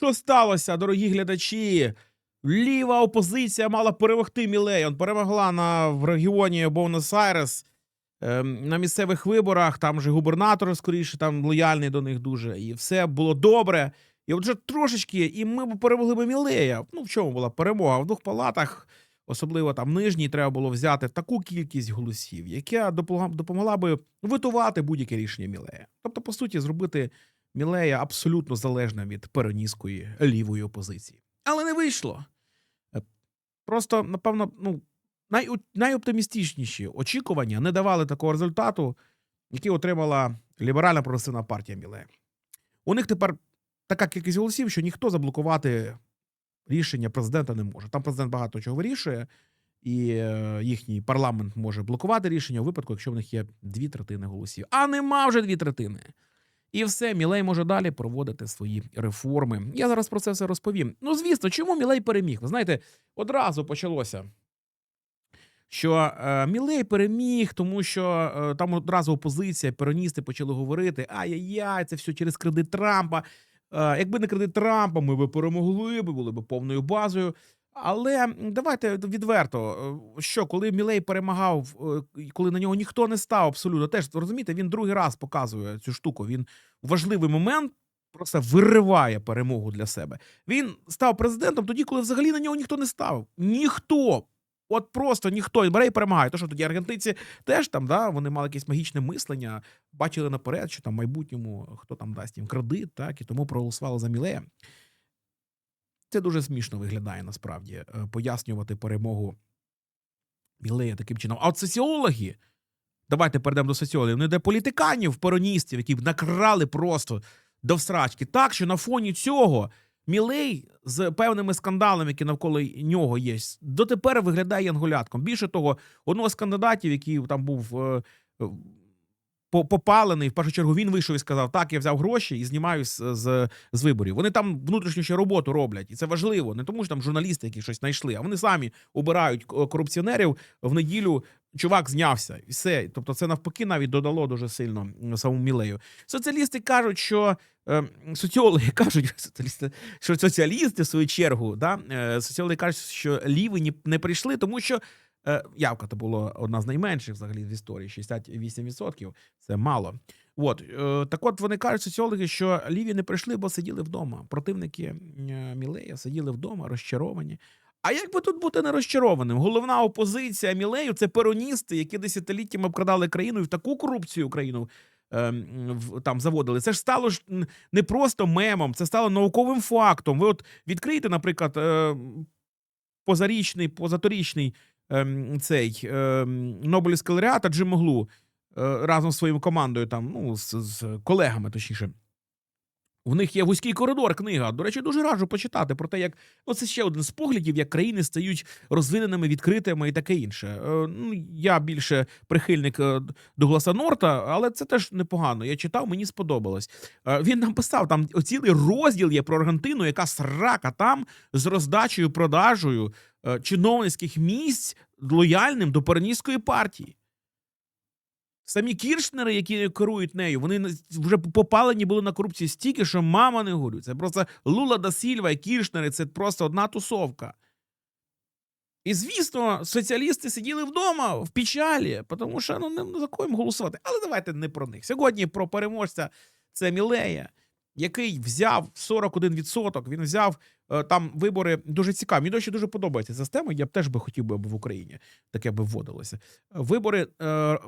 Що сталося, дорогі глядачі? Ліва опозиція мала перемогти Мілей. Он перемогла на в регіоні Буенос-Айрес ем, на місцевих виборах. Там же губернатор скоріше там лояльний до них дуже, і все було добре. І от вже трошечки, і ми б перемогли б Мілея. Ну в чому була перемога? В двох палатах, особливо там нижній, треба було взяти таку кількість голосів, яка допомогла би витувати будь-яке рішення Мілея. Тобто, по суті, зробити Мілея абсолютно залежним від пероністської лівої опозиції. Але не вийшло. Е, Просто, напевно, ну, най, найоптимістичніші очікування не давали такого результату, який отримала ліберальна прогресивна партія Мілея. У них тепер така кількість голосів, що ніхто заблокувати рішення президента не може. Там президент багато чого вирішує, і е, їхній парламент може блокувати рішення у випадку, якщо в них є дві третини голосів. А нема вже дві третини. І все, Мілей може далі проводити свої реформи. Я зараз про це все розповім. Ну, звісно, чому Мілей переміг? Ви знаєте, одразу почалося. Що е, Мілей переміг, тому що е, там одразу опозиція, пероністи почали говорити: ай-яй-яй, це все через кредит Трампа. Е, якби не кредит Трампа, ми б перемогли, би були б повною базою. Але давайте відверто, е, що коли Мілей перемагав, е, коли на нього ніхто не став абсолютно, теж розумієте, він другий раз показує цю штуку. Він важливий момент просто вириває перемогу для себе. Він став президентом тоді, коли взагалі на нього ніхто не став. Ніхто. От просто ніхто бере і перемагає. То що тоді аргентинці теж там, да, вони мали якесь магічне мислення, бачили наперед, що там в майбутньому хто там дасть їм кредит, так і тому проголосували за Мілея. Це дуже смішно виглядає насправді е, пояснювати перемогу Мілея таким чином. А от соціологи, давайте перейдемо до соціологів, вони де політиканів, пероністів, які б накрали просто до всрачки. Так що на фоні цього Мілей з певними скандалами, які навколо нього є, дотепер виглядає янголятком. Більше того, одного з кандидатів, який там був. По- Попалений, в першу чергу він вийшов і сказав: так, я взяв гроші і знімаю з, з, виборів. Вони там внутрішню ще роботу роблять, і це важливо. Не тому, що там журналісти, які щось знайшли, а вони самі обирають корупціонерів в неділю. Чувак знявся, і все. Тобто, це навпаки навіть додало дуже сильно самому Мілею. Соціалісти кажуть, що е, соціологи кажуть, соціалісти, що соціалісти в свою чергу, да, е, соціологи кажуть, що ліві не прийшли, тому що явка то була одна з найменших взагалі в історії 68%. Це мало. От е, так, от вони кажуть, соціологи, що ліві не прийшли, бо сиділи вдома. Противники е, Мілея сиділи вдома, розчаровані. А як би тут бути не розчарованим? Головна опозиція Мілею це пероністи, які десятиліттями обкрадали країну і в таку корупцію Україну ем, там заводили. Це ж стало ж не просто мемом, це стало науковим фактом. Ви от відкриєте, наприклад, е, позарічний, позаторічний ем, цей ем, Нобелівський лауреат Джим Моглу е, разом з своєю командою, там, ну, з, з колегами, точніше. В них є вузький коридор, книга. До речі, дуже раджу почитати про те, як ну, це ще один з поглядів, як країни стають розвиненими, відкритими і таке інше. Е, ну, я більше прихильник е, Дугласа Норта, але це теж непогано. Я читав, мені сподобалось. Е, він написав там цілий розділ є про Аргентину, яка срака там з роздачею, продажею чиновницьких місць лояльним до пероністської партії. Самі кіршнери, які керують нею, вони вже попалені були на корупції стільки, що мама не горює. Це просто Лула да Сільва і кіршнери це просто одна тусовка. І звісно, соціалісти сиділи вдома в печалі, тому що ну, не за кого їм голосувати. Але давайте не про них. Сьогодні про переможця це Мілея, який взяв 41%. Він взяв е, там вибори дуже цікаві. Мені до дуже подобається система. Я б теж би хотів би, аби в Україні таке би вводилося. Вибори е,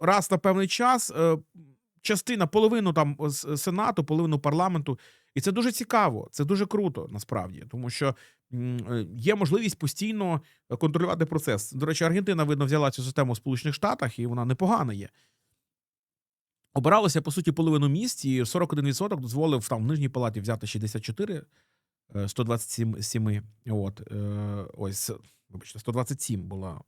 раз на певний час. Е, частина, половину там з сенату, половину парламенту, і це дуже цікаво. Це дуже круто насправді, тому що е, є можливість постійно контролювати процес. До речі, Аргентина видно взяла цю систему в Сполучених Штатах, і вона непогана є. Обиралося по суті половину місць, і 41% дозволив там в нижній палаті взяти 64, е, 127 сіми. От е, ось, вибачте, 127 була.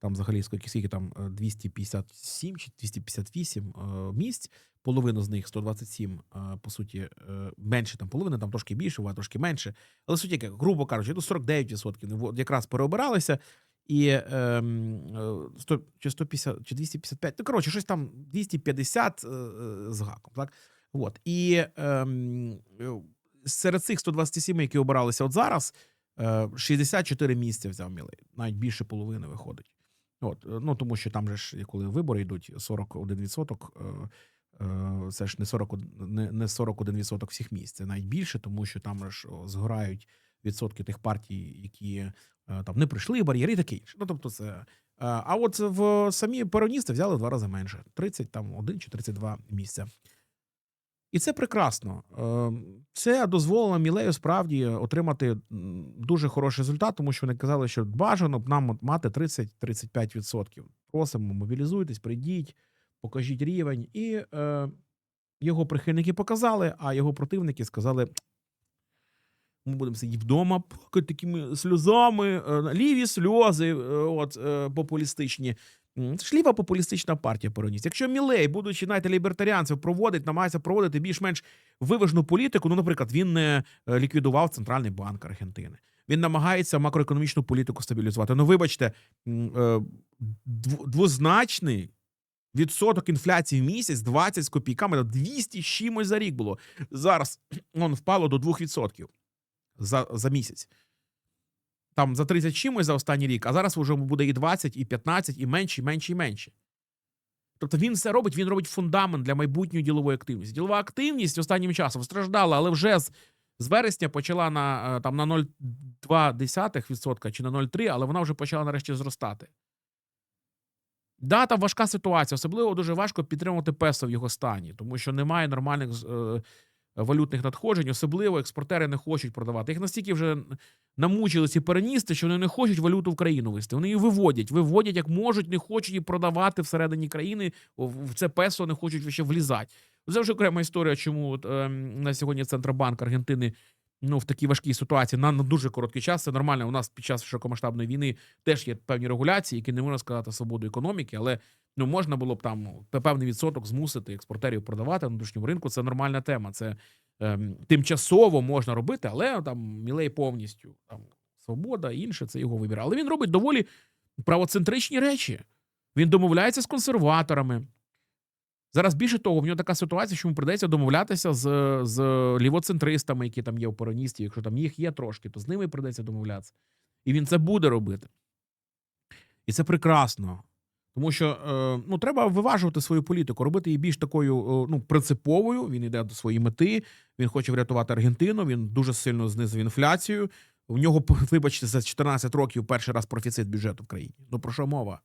Е, Там взагалі скільки, скільки там е, 257 чи 258 е, місць. Половину з них 127, е, по суті, е, менше там половини, там трошки більше, буває трошки менше. Але яке, грубо кажучи, ну 49% ну, якраз переобиралися. І ем, е, 100, чи 150, чи 255, ну коротше, щось там 250 е, е, з гаком, так? От. І ем, е, серед цих 127, які обиралися от зараз, е, 64 місця взяв Мілей. Навіть більше половини виходить. От, е, ну тому що там же ж, коли вибори йдуть, 41%, е, е, це ж не 40, не, не 41% всіх місць, це навіть більше, тому що там ж згорають відсотки тих партій, які там не прийшли, бар'єри таке інше. Ну тобто, це. А от в самі пероністи взяли в два рази менше: 30, там 1 чи 32 місця. І це прекрасно. Е, Це дозволило Мілею справді отримати дуже хороший результат, тому що вони казали, що бажано б нам мати 30-35%. Просимо, мобілізуйтесь, прийдіть, покажіть рівень. І е, його прихильники показали, а його противники сказали: ми будемо сидіти вдома, такими сльозами, е, ліві сльози, е, от е, популістичні. Ж ліва популістична партія пероніст. Якщо Мілей, будучи навіть лібертаріанцем, проводить, намагається проводити більш-менш виважену політику, ну, наприклад, він не е, ліквідував центральний банк Аргентини. Він намагається макроекономічну політику стабілізувати. Ну, вибачте, е, дв- двозначний відсоток інфляції в місяць 20 з копійками, 200 чимось за рік було. Зараз он впало до 2% за, за місяць. Там за 30 чимось за останній рік, а зараз вже буде і 20, і 15, і менше, і менше, і менше. Тобто він все робить, він робить фундамент для майбутньої ділової активності. Ділова активність останнім часом страждала, але вже з, з вересня почала на, е, там, на 0,2% чи на 0,3%, але вона вже почала нарешті зростати. Да, там важка ситуація. Особливо дуже важко підтримувати песо в його стані, тому що немає нормальних е, валютних надходжень. Особливо експортери не хочуть продавати. Їх настільки вже намучили ці переністи, що вони не хочуть валюту в країну вести. Вони її виводять, виводять як можуть, не хочуть її продавати всередині країни. В це песо не хочуть ще влізати. Це вже окрема історія, чому ем, на сьогодні Центробанк Аргентини. Ну, в такій важкій ситуації на, на дуже короткий час. Це нормально. У нас під час широкомасштабної війни теж є певні регуляції, які не можна сказати свободу економіки, але ну можна було б там певний відсоток змусити експортерів продавати на внутрішньому ринку. Це нормальна тема. Це ем, тимчасово можна робити, але там мілей повністю там свобода, інше це його вибір. Але він робить доволі правоцентричні речі. Він домовляється з консерваторами. Зараз більше того, в нього така ситуація, що йому придеться домовлятися з, з лівоцентристами, які там є у пороністі. Якщо там їх є трошки, то з ними придеться домовлятися. І він це буде робити. І це прекрасно. Тому що е, ну, треба виважувати свою політику, робити її більш такою е, ну, принциповою. Він йде до своєї мети, він хоче врятувати Аргентину, він дуже сильно знизив інфляцію. У нього, вибачте, за 14 років перший раз профіцит бюджету в країні. Ну про що мова?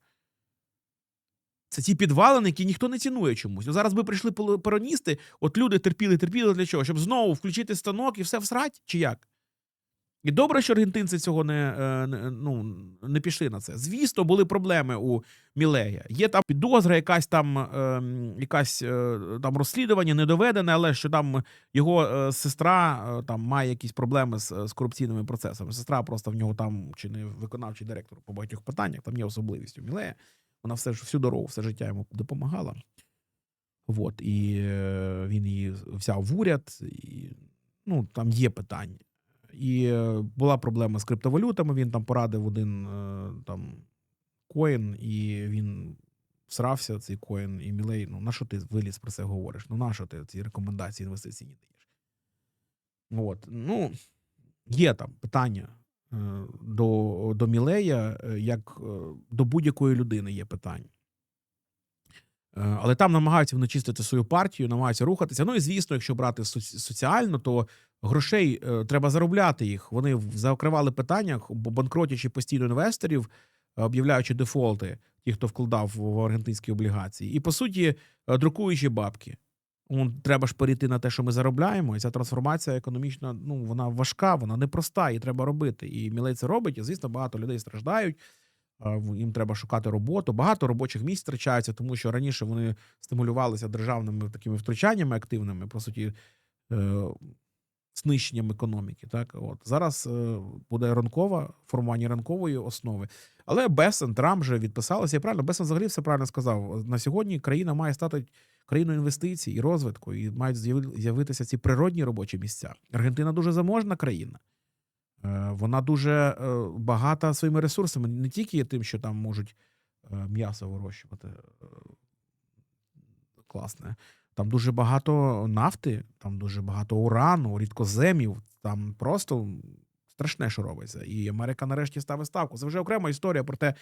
Це ті підвалини, які ніхто не цінує чомусь. Зараз би прийшли пероністи, от люди терпіли, терпіли для чого? Щоб знову включити станок і все всрать, чи як? І добре, що аргентинці цього не, е, не, ну, не пішли на це. Звісно, були проблеми у Мілея. Є там підозра, якась там, е, якась е, там розслідування недоведене, але що там його е, сестра е, там має якісь проблеми з, з корупційними процесами. Сестра просто в нього там чи не виконавчий директор по багатьох питаннях, там є особливість у Мілея. Вона все ж всю дорогу, все життя йому допомагала. От, і е, він її взяв в уряд, і ну, там є питання. І е, була проблема з криптовалютами. Він там порадив один е, там коін, і він всрався цей коін, і Мілей, ну на що ти виліз про це говориш? Ну на що ти ці рекомендації інвестиційні даєш? От, ну, є там питання до, до Мілея, е, як е, до будь-якої людини є питання. Е, Але там намагаються вони чистити свою партію, намагаються рухатися. Ну і звісно, якщо брати соціально, то грошей е, треба заробляти їх. Вони закривали питання, банкротячи постійно інвесторів, е, об'являючи дефолти, ті, хто вкладав в аргентинські облігації, і по суті е, друкуючи бабки. Треба ж перейти на те, що ми заробляємо, і ця трансформація економічна, ну вона важка, вона непроста, її треба робити. І Мілей це робить. І звісно, багато людей страждають. Їм треба шукати роботу. Багато робочих місць втрачається, тому що раніше вони стимулювалися державними такими втручаннями активними, по суті, е, знищенням економіки. Так, от зараз е, буде ранкова формування ранкової основи. Але Бесен, Трамп вже відписалися. І правильно, Бесен взагалі все правильно сказав. На сьогодні країна має стати країною інвестицій і розвитку, і мають з'яви- з'явитися ці природні робочі місця. Аргентина дуже заможна країна. Е, Вона дуже е, багата своїми ресурсами, не тільки тим, що там можуть е, м'ясо вирощувати. Класне. Там дуже багато нафти, там дуже багато урану, рідкоземів. Там просто страшне, що робиться. І Америка нарешті ставить ставку. Це вже окрема історія про те,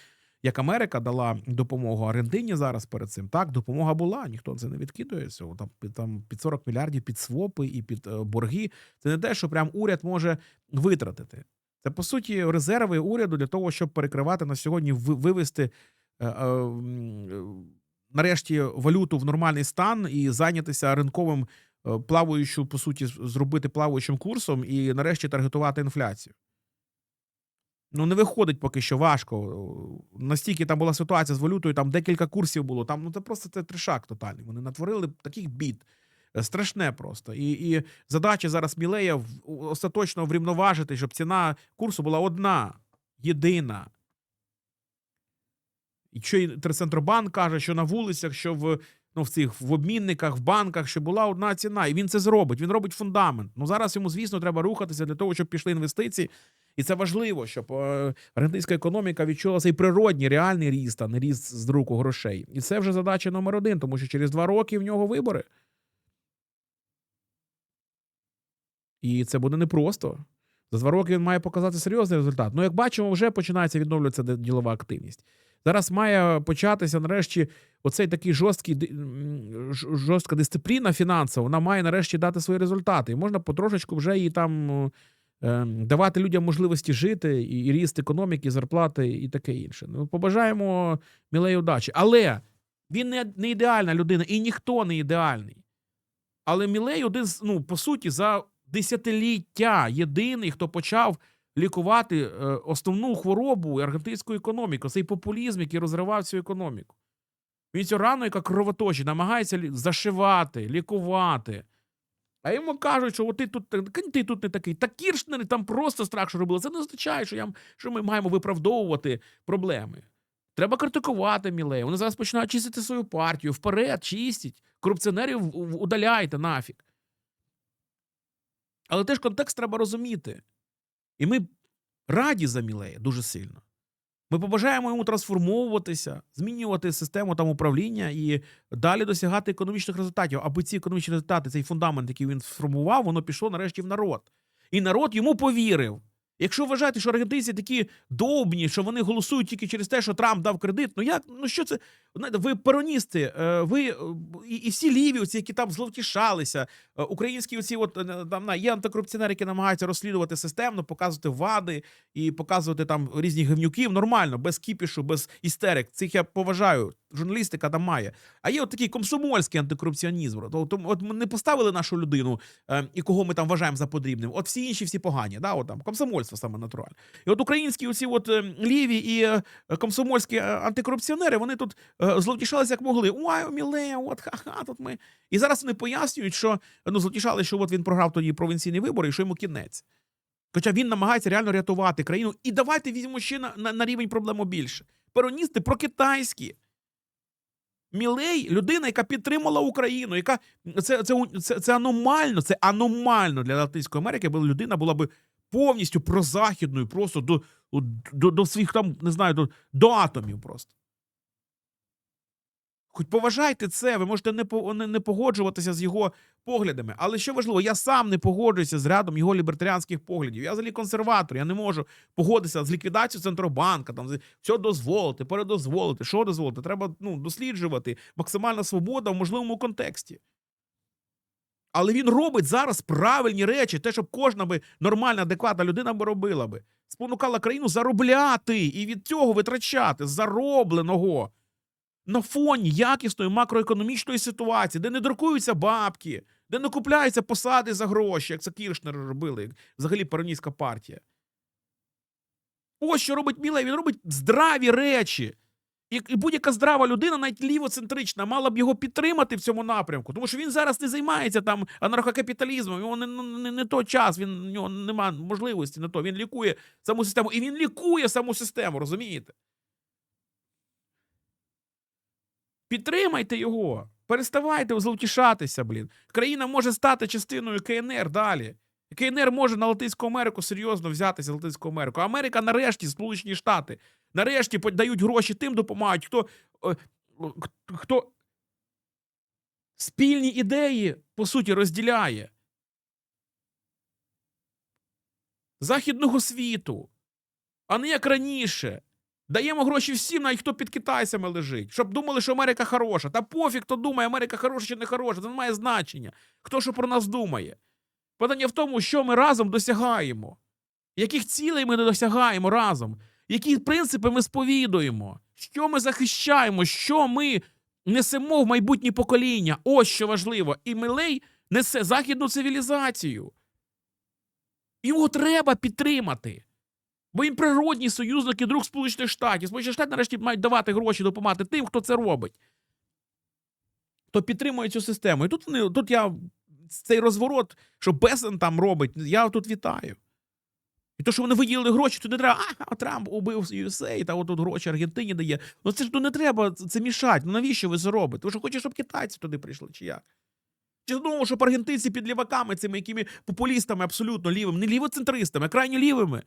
як Америка дала допомогу Аргентині зараз перед цим. Так, допомога була, ніхто це не відкидує. Цього там там під 40 мільярдів під свопи і під е, борги. Це не те, що прям уряд може витратити. Це по суті резерви уряду для того, щоб перекривати на сьогодні, вивести е, е, нарешті валюту в нормальний стан і зайнятися ринковим плаваючу, по суті, зробити плаваючим курсом і нарешті таргетувати інфляцію. Ну, не виходить поки що важко. Настільки там була ситуація з валютою, там декілька курсів було. Там ну це просто це тришак тотальний. Вони натворили таких бід. Е, Страшне просто. І, і задача зараз Мілея остаточно врівноважити, щоб ціна курсу була одна, єдина. І що і Терцентробанк каже, що на вулицях, що в, ну, в цих в обмінниках, в банках, що була одна ціна. І він це зробить. Він робить фундамент. Ну зараз йому, звісно, треба рухатися для того, щоб пішли інвестиції. І це важливо, щоб е, аргентинська економіка відчула цей природній реальний ріст, а не ріст з друку грошей. І це вже задача номер один, тому що через два роки в нього вибори. І це буде непросто. За два роки він має показати серйозний результат. Ну, як бачимо, вже починається відновлюватися ділова активність. Зараз має початися нарешті оцей такий жорсткий жорстка дисципліна фінансова. Вона має нарешті дати свої результати. І можна потрошечку вже її там давати людям можливості жити, і, і ріст економіки, зарплати і таке інше. Ну, побажаємо мілеї удачі. Але він не, не ідеальна людина, і ніхто не ідеальний. Але Мілей один з, ну, по суті, за десятиліття єдиний, хто почав лікувати е, основну хворобу аргентинської економіки, цей популізм, який розривав цю економіку. Він цю рану, яка кровоточить, намагається зашивати, лікувати. А йому кажуть, що ти тут, ти тут не такий. Та Кіршнери там просто страх, що робили. Це не означає, що, я, що ми маємо виправдовувати проблеми. Треба критикувати Мілея. Вони зараз починають чистити свою партію. Вперед, чистіть. Корупціонерів удаляйте нафіг. Але теж контекст треба розуміти. І ми раді за Мілея дуже сильно. Ми побажаємо йому трансформовуватися, змінювати систему там управління і далі досягати економічних результатів, аби ці економічні результати, цей фундамент, який він сформував, воно пішло нарешті в народ. І народ йому повірив. Якщо вважаєте, що аргентинці такі довбні, що вони голосують тільки через те, що Трамп дав кредит, ну як ну що це? Ви пероністи, е, ви е, і, і всі ліві, оці, які там зловтішалися, е, українські оці, от там на- є антикорупціонери, які намагаються розслідувати системно, показувати вади і показувати там різні гівнюків нормально, без кіпішу, без істерик. Цих я поважаю. Журналістика там має. А є от такий комсомольський антикорупціонізм. От, от, ми не поставили нашу людину, і кого ми там вважаємо за потрібним. От всі інші всі погані. Да? От там комсомольство саме натуральне. І от українські оці от е, ліві і е, комсомольські е, антикорупціонери, вони тут е, зловтішалися як могли. Ой, міле, от ха-ха, тут ми. І зараз вони пояснюють, що ну зловтішали, що от він програв тоді провінційні вибори, і що йому кінець. Хоча він намагається реально рятувати країну. І давайте візьмемо ще на, на, на рівень проблему більше. Пероністи прокитайські. Мілей людина, яка підтримала Україну, яка це, це, це, це аномально, це аномально для Латинської Америки, бо людина була би повністю прозахідною, просто до, до, до своїх там, не знаю, до, до атомів просто. Хоч поважайте це, ви можете не, не, не погоджуватися з його поглядами. Але що важливо, я сам не погоджуюся з рядом його лібертаріанських поглядів. Я взагалі консерватор, я не можу погодитися з ліквідацією Центробанка, там все дозволити, передозволити, що дозволити. Треба ну, досліджувати. Максимальна свобода в можливому контексті. Але він робить зараз правильні речі, те, щоб кожна би нормальна, адекватна людина би робила би. Спонукала країну заробляти і від цього витрачати заробленого на фоні якісної макроекономічної ситуації, де не друкуються бабки, де не купляються посади за гроші, як це Кіршнер робили, як взагалі пероністська партія. Ось що робить Мілей, він робить здраві речі. І, будь-яка здрава людина, навіть лівоцентрична, мала б його підтримати в цьому напрямку, тому що він зараз не займається там анархокапіталізмом, його не, не, не той час, він, у нього немає можливості на то. Він лікує саму систему. І він лікує саму систему, розумієте? Підтримайте його. Переставайте зловтішатися, блін. Країна може стати частиною КНР далі. КНР може на Латинську Америку серйозно взятися Латинську Америку. Америка нарешті, Сполучені Штати, нарешті дають гроші тим, допомагають, хто. е, хто спільні ідеї, по суті, розділяє. Західного світу, а не як раніше. Даємо гроші всім, навіть хто під китайцями лежить, щоб думали, що Америка хороша. Та пофіг, хто думає, Америка хороша чи не хороша, це не має значення. Хто що про нас думає. Питання в тому, що ми разом досягаємо, яких цілей ми не досягаємо разом, які принципи ми сповідуємо, що ми захищаємо, що ми несемо в майбутнє покоління. Ось що важливо. І Милей несе західну цивілізацію. Його треба підтримати. Бо він природній союзник і друг Сполучених Штатів. Сполучені Штати нарешті мають давати гроші, допомагати тим, хто це робить. То підтримує цю систему. І тут, тут я цей розворот, що Бесен там робить, я тут вітаю. І то, що вони виділили гроші, то не треба, а Трамп убив USA, та от тут гроші Аргентині дає. Ну це ж ну, не треба це мішати. Ну навіщо ви це робите? Ви що хочете, щоб китайці туди прийшли, чи як? Чи знову, щоб аргентинці під ліваками, цими якими популістами абсолютно лівими, не лівоцентристами, а крайні лівими.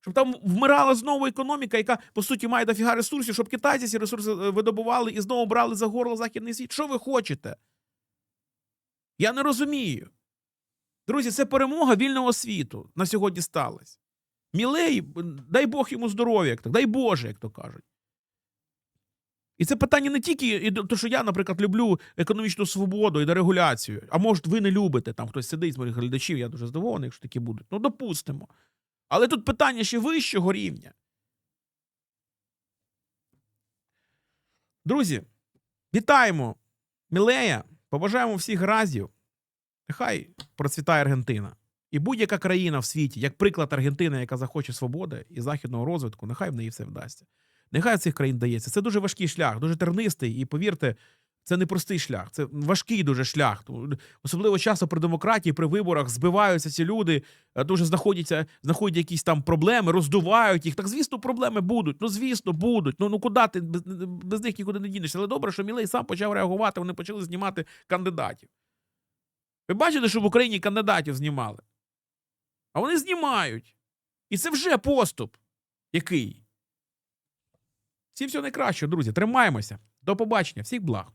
Щоб там вмирала знову економіка, яка, по суті, має дофіга ресурсів, щоб китайці ці ресурси е, видобували і знову брали за горло західний світ. Що ви хочете? Я не розумію. Друзі, це перемога вільного світу на сьогодні сталася. Мілей, дай Бог йому здоров'я, як так, дай Боже, як то кажуть. І це питання не тільки то, що я, наприклад, люблю економічну свободу і дерегуляцію. А може, ви не любите, там хтось сидить з моїх глядачів, я дуже здивований, якщо такі будуть. Ну, допустимо. Але тут питання ще вищого рівня. Друзі, вітаємо Мілея, побажаємо всіх разів. Нехай процвітає Аргентина. І будь-яка країна в світі, як приклад Аргентини, яка захоче свободи і західного розвитку, нехай в неї все вдасться. Нехай цих країн дається. Це дуже важкий шлях, дуже тернистий, і повірте, це не простий шлях, це важкий дуже шлях. Особливо часто при демократії, при виборах збиваються ці люди, е, дуже знаходяться, знаходять якісь там проблеми, роздувають їх. Так, звісно, проблеми будуть. Ну, звісно, будуть. Ну, ну куди ти без, без них нікуди не дінешся. Але добре, що Мілей сам почав реагувати, вони почали знімати кандидатів. Ви бачите, що в Україні кандидатів знімали? А вони знімають. І це вже поступ. Який? Всім всього найкращого, друзі. Тримаємося. До побачення. Всіх благ.